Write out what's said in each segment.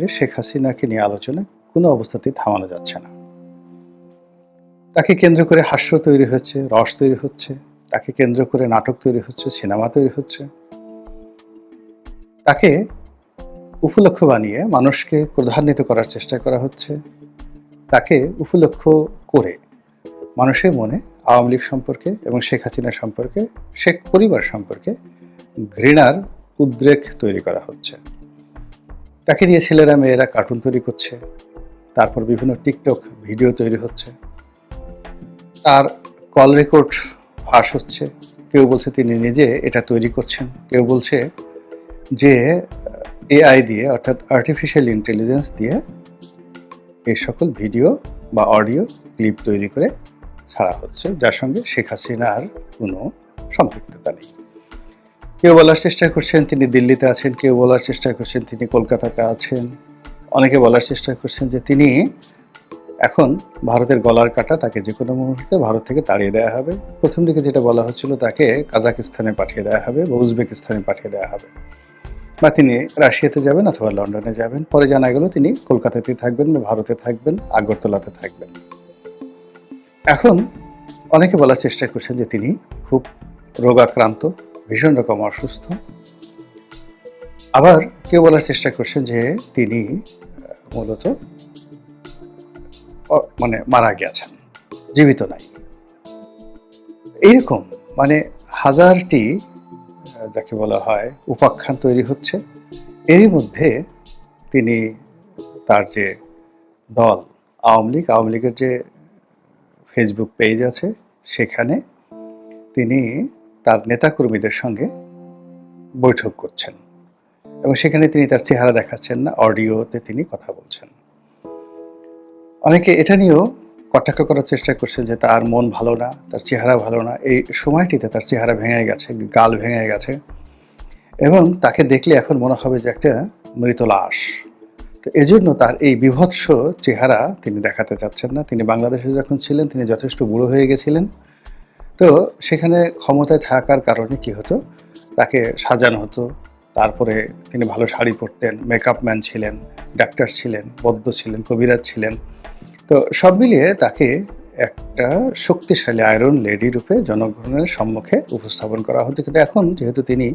শেখ হাসিনাকে নিয়ে আলোচনা কোনো অবস্থাতেই থামানো যাচ্ছে না। তাকে কেন্দ্র করে হাস্য তৈরি হচ্ছে, রস তৈরি হচ্ছে, তাকে কেন্দ্র করে নাটক তৈরি হচ্ছে, সিনেমা তৈরি হচ্ছে। তাকে উপলক্ষ বানিয়ে মানুষকে ক্রধান্বিত করার চেষ্টা করা হচ্ছে। তাকে উপলক্ষ করে মানুষের মনে আওয়ামী লীগ সম্পর্কে এবং শেখ হাসিনা সম্পর্কে, শেখ পরিবার সম্পর্কে ঘৃণার উদ্রেক তৈরি করা হচ্ছে। তাকে নিয়ে ছেলেরা মেয়েরা কার্টুন তৈরি করছে, তারপর বিভিন্ন টিকটক ভিডিও তৈরি হচ্ছে। তার কল রেকর্ড ফাঁস হচ্ছে। কেউ বলছে তিনি নিজে এটা তৈরি করছেন, কেউ বলছে যে এআই দিয়ে, অর্থাৎ আর্টিফিশিয়াল ইন্টেলিজেন্স দিয়ে এই সকল ভিডিও বা অডিও ক্লিপ তৈরি করে ছাড়া হচ্ছে, যার সঙ্গে শেখ হাসিনার কোনো সম্পৃক্ততা নেই। কেউ বলার চেষ্টা করছেন, তিনি দিল্লিতে আছেন, কেউ বলার চেষ্টা করছেন, তিনি কলকাতাতে আছেন। অনেকে বলার চেষ্টা করছেন যে তিনি এখন ভারতের গলার কাটা তাকে যে কোনো মুহূর্তে ভারত থেকে তাড়িয়ে দেওয়া হবে। প্রথম দিকে যেটা বলা হচ্ছিল তাকে কাজাকিস্তানে পাঠিয়ে দেওয়া হবে বা উজবেকিস্তানে পাঠিয়ে দেওয়া হবে। বা তিনি রাশিয়াতে যাবেন অথবা লন্ডনে যাবেন। পরে জানা গেল তিনি কলকাতাতে থাকবেন বা ভারতে থাকবেন, আগরতলাতে থাকবেন। এখন অনেকে বলার চেষ্টা করছেন যে তিনি খুব রোগাক্রান্ত ভীষণ রকম অসুস্থ। আবার কেউ বলার চেষ্টা করছেন যে তিনি মূলত মানে মারা গেছেন, জীবিত নাই। এইরকম মানে হাজারটি যাকে বলা হয়, উপাখ্যান তৈরি হচ্ছে। এরই মধ্যে তিনি তার যে দল, আওয়ামী লীগ, আওয়ামী লীগের যে ফেসবুক পেজ আছে, সেখানে তিনি তার নেতাকর্মীদের সঙ্গে বৈঠক করছেন এবং সেখানে তিনি তার চেহারা দেখাচ্ছেন না, অডিওতে তিনি কথা বলছেন। অনেকে এটা নিয়েও কটাক্ষ করার চেষ্টা করছেন যে তার মন ভালো না, তার চেহারা ভালো না। এই সময়টিতে তার চেহারা ভেঙে গেছে, গাল ভেঙে গেছে এবং তাকে দেখলে এখন মনে হবে যে একটা মৃত লাশ। তো এজন্য তার এই বিভৎস চেহারা তিনি দেখাতে চাচ্ছেন না। তিনি বাংলাদেশে যখন ছিলেন, তিনি যথেষ্ট বুড়ো হয়ে গেছিলেন। তো সেখানে ক্ষমতায় থাকার কারণে কি হতো? তাকে সাজানো হতো। তারপরে তিনি ভালো শাড়ি পরতেন মেকআপ ম্যান ছিলেন ডাক্তার ছিলেন, বদ্ধ ছিলেন, কবিরাজ ছিলেন। তো সব মিলিয়ে তাকে একটা শক্তিশালী আয়রন লেডি রূপে জনগণের সম্মুখে উপস্থাপন করা হতো। কিন্তু এখন যেহেতু তিনি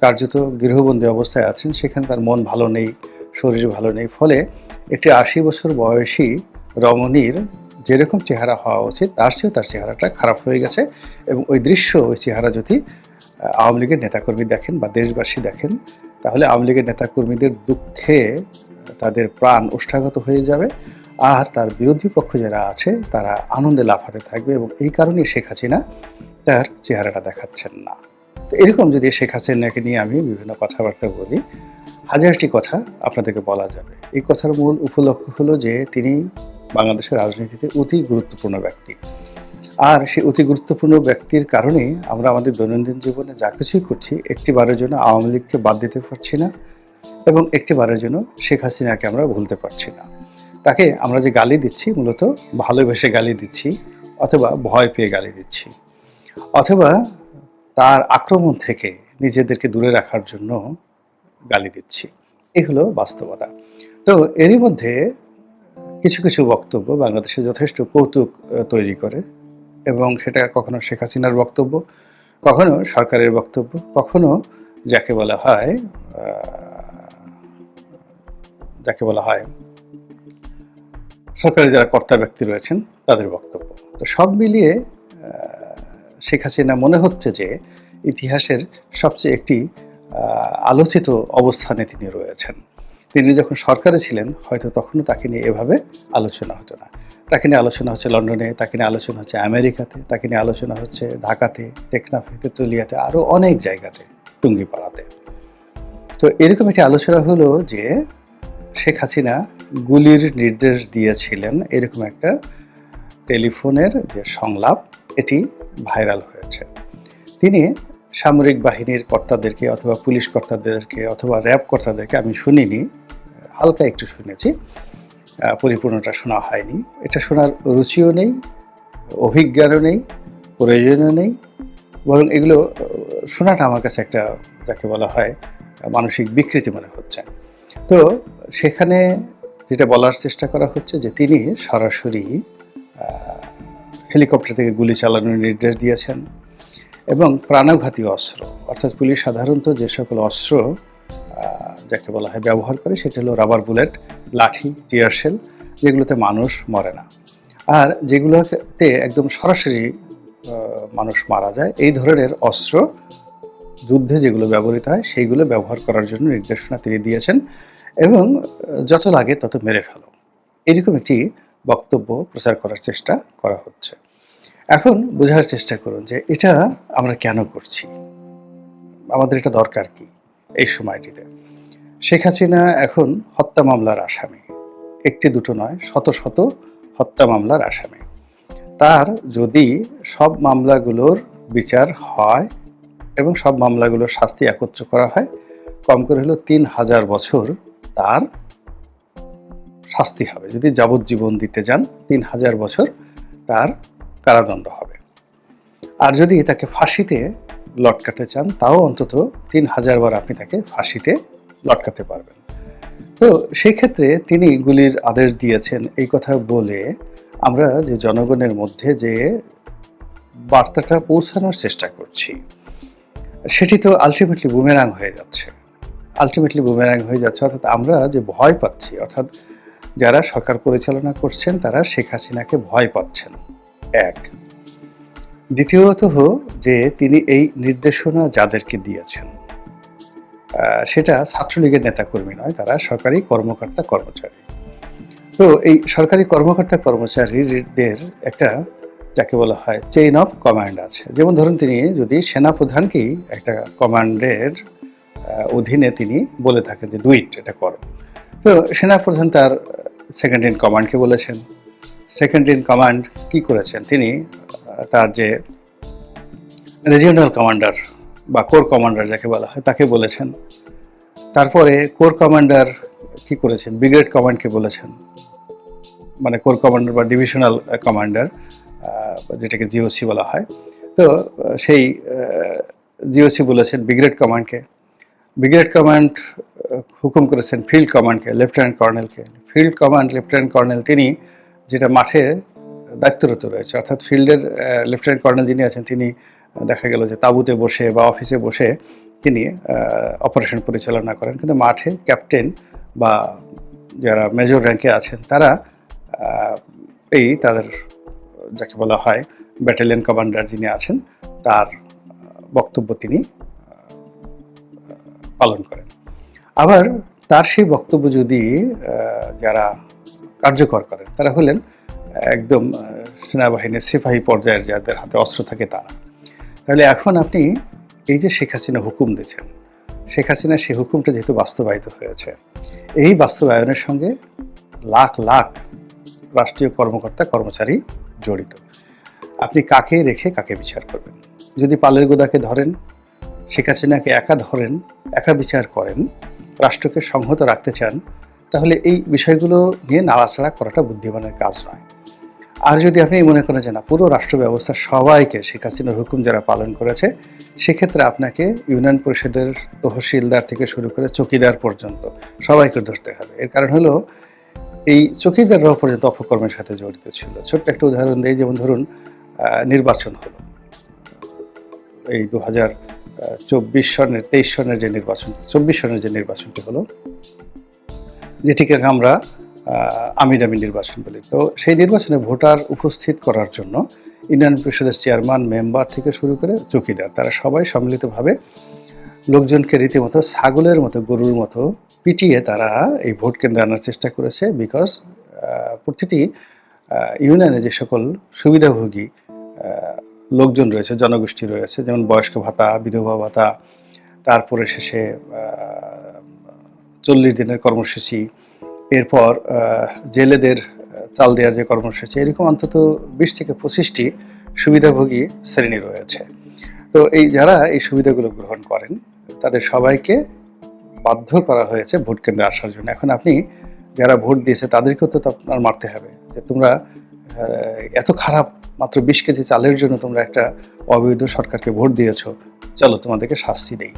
কার্যত গৃহবন্দী অবস্থায় আছেন, সেখানে তার মন ভালো নেই, শরীর ভালো নেই। ফলে একটি আশি বছর বয়সী রমণীর যেরকম চেহারা হওয়া উচিত, তার চেয়েও তার চেহারাটা খারাপ হয়ে গেছে এবং ওই দৃশ্য, ওই চেহারা যদি আওয়ামী লীগের নেতাকর্মী দেখেন বা দেশবাসী দেখেন, তাহলে আওয়ামী লীগের নেতাকর্মীদের দুঃখে তাদের প্রাণ উষ্ঠাগত হয়ে যাবে। আর তার বিরোধী পক্ষ যারা আছে, তারা আনন্দে লাফাতে থাকবে এবং এই কারণেই শেখ হাসিনা তার চেহারাটা দেখাচ্ছেন না। তো এরকম যদি শেখ হাসিনাকে নিয়ে আমি বিভিন্ন কথাবার্তা বলি, হাজারটি কথা আপনাদেরকে বলা যাবে। এই কথার মূল উপলক্ষ হলো যে তিনি বাংলাদেশের রাজনীতিতে অতি গুরুত্বপূর্ণ ব্যক্তি। আর সেই অতি গুরুত্বপূর্ণ ব্যক্তির কারণে আমরা আমাদের দৈনন্দিন জীবনে যা কিছুই করছি একটি বারের জন্য আওয়ামী লীগকে বাদ দিতে পারছি না এবং একটি বারের জন্য শেখ হাসিনাকে আমরা ভুলতে পারছি না। তাকে আমরা যে গালি দিচ্ছি, মূলত ভালোবেসে গালি দিচ্ছি অথবা ভয় পেয়ে গালি দিচ্ছি। অথবা তার আক্রমণ থেকে নিজেদেরকে দূরে রাখার জন্য গালি দিচ্ছি। এই হলো বাস্তবতা। তো এরই মধ্যে কিছু কিছু বক্তব্য বাংলাদেশে যথেষ্ট কৌতুক তৈরি করে এবং সেটা কখনো শেখ হাসিনার বক্তব্য, কখনো সরকারের বক্তব্য, কখনো যাকে বলা হয় যাকে বলা হয় সরকারের যারা কর্তা ব্যক্তি রয়েছেন, তাদের বক্তব্য। তো সব মিলিয়ে শেখ হাসিনা মনে হচ্ছে যে ইতিহাসের সবচেয়ে একটি আলোচিত অবস্থানে তিনি রয়েছেন। তিনি যখন সরকারে ছিলেন, হয়তো তখনও তাকে নিয়ে এভাবে আলোচনা হতো না। তাকে নিয়ে আলোচনা হচ্ছে লন্ডনে, তাকে নিয়ে আলোচনা হচ্ছে আমেরিকাতে, তাকে নিয়ে আলোচনা হচ্ছে ঢাকাতে, টেকনাফে, তেতুলিয়াতে, আরও অনেক জায়গাতে, টুঙ্গিপাড়াতে। তো এরকম একটি আলোচনা হলো যে শেখ হাসিনা গুলির নির্দেশ দিয়েছিলেন এরকম একটা টেলিফোনের যে সংলাপ, এটি ভাইরাল হয়েছে। তিনি সামরিক বাহিনীর কর্তাদেরকে অথবা পুলিশ কর্তাদেরকে অথবা র্যাব কর্তাদেরকে আমি শুনিনি, হালকা একটু শুনেছি পরিপূর্ণটা শোনা হয়নি। এটা শোনার রুচিও নেই, অভিজ্ঞানও নেই, প্রয়োজনও নেই। বরং এগুলো শোনাটা আমার কাছে একটা, যাকে বলা হয়, মানসিক বিকৃতি মনে হচ্ছে। তো সেখানে যেটা বলার চেষ্টা করা হচ্ছে যে তিনি সরাসরি হেলিকপ্টার থেকে গুলি চালানোর নির্দেশ দিয়েছেন এবং প্রাণঘাতী অস্ত্র, অর্থাৎ পুলিশ সাধারণত যে সকল অস্ত্র যাকে বলা হয় ব্যবহার করে, সেটা হলো রাবার বুলেট লাঠি টিয়ারশেল যেগুলোতে মানুষ মরে না। আর যেগুলোতে একদম সরাসরি মানুষ মারা যায়, এই ধরনের অস্ত্র যুদ্ধে যেগুলো ব্যবহৃত হয়, সেইগুলো ব্যবহার করার জন্য নির্দেশনা তিনি দিয়েছেন এবং যত লাগে তত মেরে ফেলো। এরকম একটি বক্তব্য প্রচার করার চেষ্টা করা হচ্ছে। এখন বোঝার চেষ্টা করুন যে এটা আমরা কেন করছি? আমাদের এটা দরকার কি এই সময়টিতে? শেখ হাসিনা এখন হত্যা মামলার আসামি। একটি দুটো নয়, শত শত হত্যা মামলার আসামি। তার যদি সব মামলাগুলোর বিচার হয় এবং সব মামলাগুলোর শাস্তি একত্র করা হয়, কম করে হলো তিন হাজার বছর তার শাস্তি হবে। যদি যাবজ্জীবন দিতে যান, তিন হাজার বছর তার কারাদণ্ড হবে। আর যদি তাকে ফাঁসিতে লটকাতে চান, তাও অন্তত তিন হাজার বার আপনি তাকে ফাঁসিতে লটকাতে পারবেন। তো সেই ক্ষেত্রে তিনি গুলির আদেশ দিয়েছেন এই কথা বলে আমরা যে জনগণের মধ্যে যে বার্তাটা পৌঁছানোর চেষ্টা করছি, সেটি তো আলটিমেটলি বুমেরাং হয়ে যাচ্ছে। আলটিমেটলি বুমেরাং হয়ে যাচ্ছে, অর্থাৎ আমরা যে ভয় পাচ্ছি, অর্থাৎ যারা সরকার পরিচালনা করছেন, তারা শেখ হাসিনাকে ভয় পাচ্ছেন। এক। দ্বিতীয়ত যে তিনি এই নির্দেশনা যাদেরকে দিয়েছেন সেটা ছাত্রলীগের নেতাকর্মী নয়, তারা সরকারি কর্মকর্তা কর্মচারী। তো এই সরকারি কর্মকর্তা কর্মচারীদের একটা যাকে বলা হয় চেইন অফ কমান্ড আছে। যেমন ধরুন তিনি যদি সেনাপ্রধানকেই একটা কমান্ডের অধীনে তিনি বলে থাকেন যে ডুইট এটা করো। তো সেনাপ্রধান তার সেকেন্ড ইন কমান্ডকে বলেছেন? সেকেন্ড ইন কমান্ড কি করেছেন? তিনি তার যে রিজিওনাল কমান্ডার বা কোর কমান্ডার যাকে বলা হয়, তাকে বলেছেন। তারপরে কোর কমান্ডার কি করেছেন? ব্রিগেড কমান্ডকে বলেছেন। মানে কোর কমান্ডার বা ডিভিশনাল কমান্ডার যেটাকে জিওসি বলা হয়। তো সেই জিওসি বলেছেন ব্রিগেড কমান্ডকে ব্রিগেড কমান্ড হুকুম করেছেন ফিল্ড কমান্ডকে, লেফটেন্যান্ট কর্নেলকে। ফিল্ড কমান্ড, লেফটেন্যান্ট কর্নেল তিনি যেটা মাঠে দায়িত্বরত রয়েছে, অর্থাৎ ফিল্ডের লেফটেন্যান্ট কর্নেল যিনি আছেন তিনি দেখা গেল যে তাঁবুতে বসে বা অফিসে বসে তিনি অপারেশন পরিচালনা করেন। কিন্তু মাঠে ক্যাপ্টেন বা যারা মেজর র্যাঙ্কে আছেন তারা এই তাদের যাকে বলা হয় ব্যাটালিয়ন কমান্ডার যিনি আছেন, তার বক্তব্য তিনি পালন করেন। আবার তার সেই বক্তব্য যদি যারা কার্যকর করেন, তারা হলেন একদম সেনাবাহিনীর সিপাহী পর্যায়ের যাদের হাতে অস্ত্র থাকে তারা। তাহলে এখন আপনি এই যে শেখ হাসিনা হুকুম দিয়েছেন শেখ হাসিনা সেই হুকুমটা যেহেতু বাস্তবায়িত হয়েছে, এই বাস্তবায়নের সঙ্গে লাখ লাখ রাষ্ট্রীয় কর্মকর্তা, কর্মচারী জড়িত। আপনি কাকে রেখে কাকে বিচার করবেন? যদি পালের গোদাকে ধরেন, শেখ হাসিনাকে একা ধরেন, একা বিচার করেন রাষ্ট্রকে সংহত রাখতে চান, তাহলে এই বিষয়গুলো নিয়ে নাড়াচাড়া করাটা বুদ্ধিমানের কাজ নয়। আর যদি আপনি মনে করেন যে না, পুরো রাষ্ট্র ব্যবস্থা সবাইকে শেখ হাসিনার হুকুম যারা পালন করেছে, সেক্ষেত্রে আপনাকে ইউনিয়ন পরিষদের তহসিলদার থেকে শুরু করে চকিদার পর্যন্ত সবাইকে ধরতে হবে। এর কারণ হলো, এই চকিদাররাও পর্যন্ত অপকর্মের সাথে জড়িত ছিল। ছোট্ট একটা উদাহরণ দিই, যেমন ধরুন নির্বাচন হলো। এই দু হাজার চব্বিশ সনের, তেইশ সনের যে নির্বাচন, চব্বিশ সনের যে নির্বাচনটি হলো, যেটিকে আমরা আমিরামি নির্বাচন বলি। তো সেই নির্বাচনে ভোটার উপস্থিত করার জন্য ইউনিয়ন পরিষদের চেয়ারম্যান, মেম্বার থেকে শুরু করে চৌকিদার, তারা সবাই সম্মিলিতভাবে লোকজনকে রীতিমতো ছাগলের মতো, গরুর মতো পিটিয়ে তারা এই ভোট কেন্দ্রে আনার চেষ্টা করেছে বিকজ প্রতিটি ইউনিয়নে যে সকল সুবিধাভোগী লোকজন রয়েছে, জনগোষ্ঠী রয়েছে, যেমন বয়স্ক ভাতা, বিধবা ভাতা, তারপরে শেষে চল্লিশ দিনের কর্মসূচি, এরপর জেলেদের চাল দেওয়ার যে কর্মসূচি, এরকম অন্তত বিশ থেকে পঁচিশটি সুবিধাভোগী শ্রেণি রয়েছে। তো এই যারা এই সুবিধাগুলো গ্রহণ করেন, তাদের সবাইকে বাধ্য করা হয়েছে ভোট কেন্দ্রে আসার জন্য। এখন আপনি যারা ভোট দিয়েছে, তাদেরকেও তো আপনার মারতে হবে। যে তোমরা এত খারাপ মাত্র বিশ কেজি চালের জন্য তোমরা একটা অবৈধ সরকারকে ভোট দিয়েছ। চলো তোমাদেরকে শাস্তি দেই।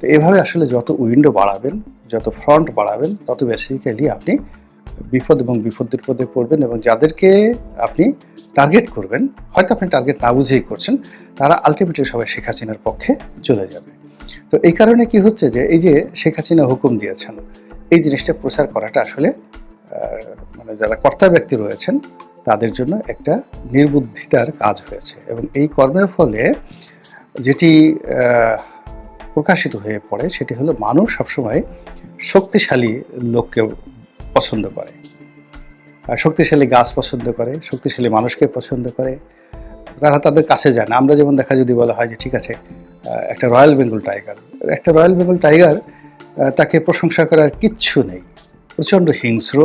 তো এভাবে আসলে যত উইন্ডো বাড়াবেন, যত ফ্রন্ট বাড়াবেন, তত বেসিক্যালি আপনি বিপদ এবং বিপদের পদে পড়বেন এবং যাদেরকে আপনি টার্গেট করবেন, হয়তো আপনি টার্গেট না বুঝেই করছেন, তারা আলটিমেটলি সবাই শেখ হাসিনার পক্ষে চলে যাবে। তো এই কারণে কি হচ্ছে যে, এই যে শেখ হাসিনা হুকুম দিয়েছেন, এই জিনিসটা প্রচার করাটা আসলে মানে যারা কর্তা ব্যক্তি রয়েছেন তাদের জন্য একটা নির্বুদ্ধিতার কাজ হয়েছে এবং এই কর্মের ফলে যেটি প্রকাশিত হয়ে পড়ে সেটি হলো মানুষ সবসময় শক্তিশালী লোককে পছন্দ করে। শক্তিশালী গাছ পছন্দ করে, শক্তিশালী মানুষকে পছন্দ করে। তারা তাদের কাছে যায় না। আমরা যেমন দেখা যদি বলা হয় যে, ঠিক আছে একটা রয়্যাল বেঙ্গল টাইগার। একটা রয়্যাল বেঙ্গল টাইগার তাকে প্রশংসা করার কিচ্ছু নেই। প্রচণ্ড হিংস্র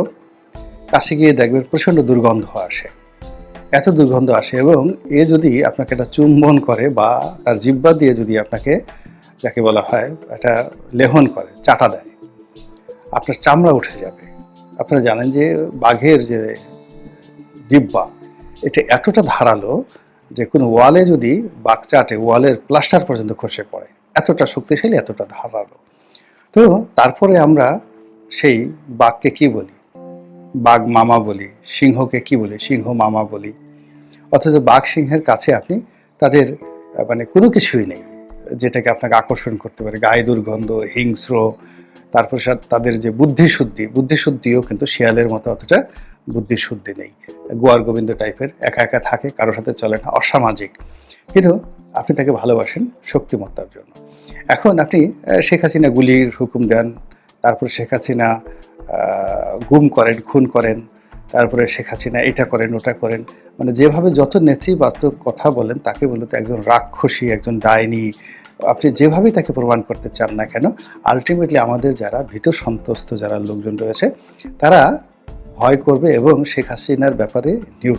কাছে গিয়ে দেখবেন প্রচণ্ড দুর্গন্ধ আসে। এত দুর্গন্ধ আসে এবং এ যদি আপনাকে একটা চুম্বন করে বা তার জিব্বা দিয়ে যদি আপনাকে যাকে বলা হয় একটা লেহন করে, চাটা দেয়, আপনার চামড়া উঠে যাবে। আপনারা জানেন যে বাঘের যে জিব্বা এটা এতটা ধারালো যে কোনো ওয়ালে যদি বাঘ চাটে, ওয়ালের প্লাস্টার পর্যন্ত খসে পড়ে। এতটা শক্তিশালী, এতটা ধারালো। তো তারপরে আমরা সেই বাঘকে কি বলি? বাঘ মামা বলি, সিংহকে কি বলি, সিংহ মামা বলি, অথচ বাঘ সিংহের কাছে আপনি তাদের মানে কোনো কিছুই নেই, যেটাকে আপনাকে আকর্ষণ করতে পারে, গায়ে দুর্গন্ধ, হিংস্র, তারপর তাদের যে বুদ্ধিশুদ্ধি, বুদ্ধিশুদ্ধিও কিন্তু শিয়ালের মতো অতটা বুদ্ধিশুদ্ধি নেই। গোয়ার গোবিন্দ টাইপের একা একা থাকে, কারোর সাথে চলে না, অসামাজিক। কিন্তু আপনি তাকে ভালোবাসেন শক্তিমত্তার জন্য। এখন আপনি শেখ হাসিনা গুলির হুকুম দেন, তারপর শেখ হাসিনা গুম করেন, খুন করেন, তারপরে শেখ হাসিনা এটা করেন, ওটা করেন। মানে যেভাবে যত নেতিবাচক কথা বলেন, তাকে মূলত একজন রাক্ষসী, একজন ডাইনি। আপনি যেভাবেই তাকে প্রমাণ করতে চান না কেন আলটিমেটলি আমাদের যারা ভীত সন্তস্ত যারা লোকজন রয়েছে, তারা ভয় করবে এবং শেখ হাসিনার ব্যাপারে নিউ